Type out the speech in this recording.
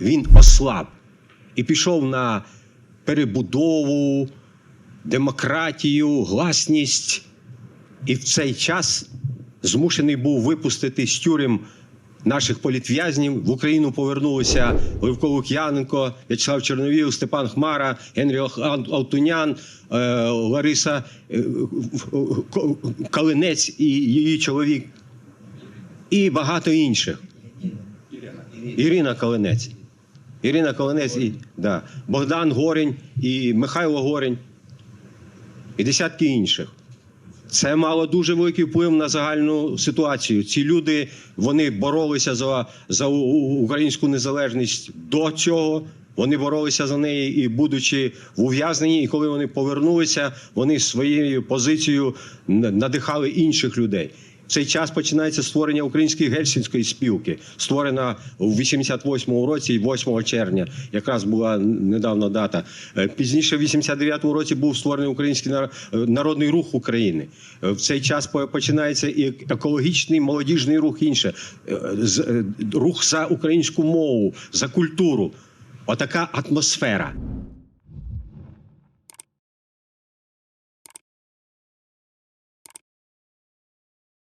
він ослаб і пішов на перебудову, демократію, гласність. І в цей час змушений був випустити з тюрем наших політв'язнів. В Україну повернулися Левко Лук'яненко, В'ячеслав Чорновіл, Степан Хмара, Генрій Ох- Алтунян, е, Лариса е, Калинець і її чоловік, і багато інших. Ірина Калинець. Ірина Калинець і да, Богдан Горень і Михайло Горень і десятки інших. Це мало дуже великий вплив на загальну ситуацію. Ці люди вони боролися за, за українську незалежність до цього. Вони боролися за неї і будучи в ув'язненні, і коли вони повернулися, вони своєю позицією надихали інших людей. Цей час починається створення української гельсінської спілки, створена у 88-му році, 8 червня, якраз була недавно дата. Е, Пізніше, в 89-му році, був створений український е, народний рух України. Е, В цей час починається і екологічний молодіжний рух інше, рух за українську мову, за культуру. Отака атмосфера.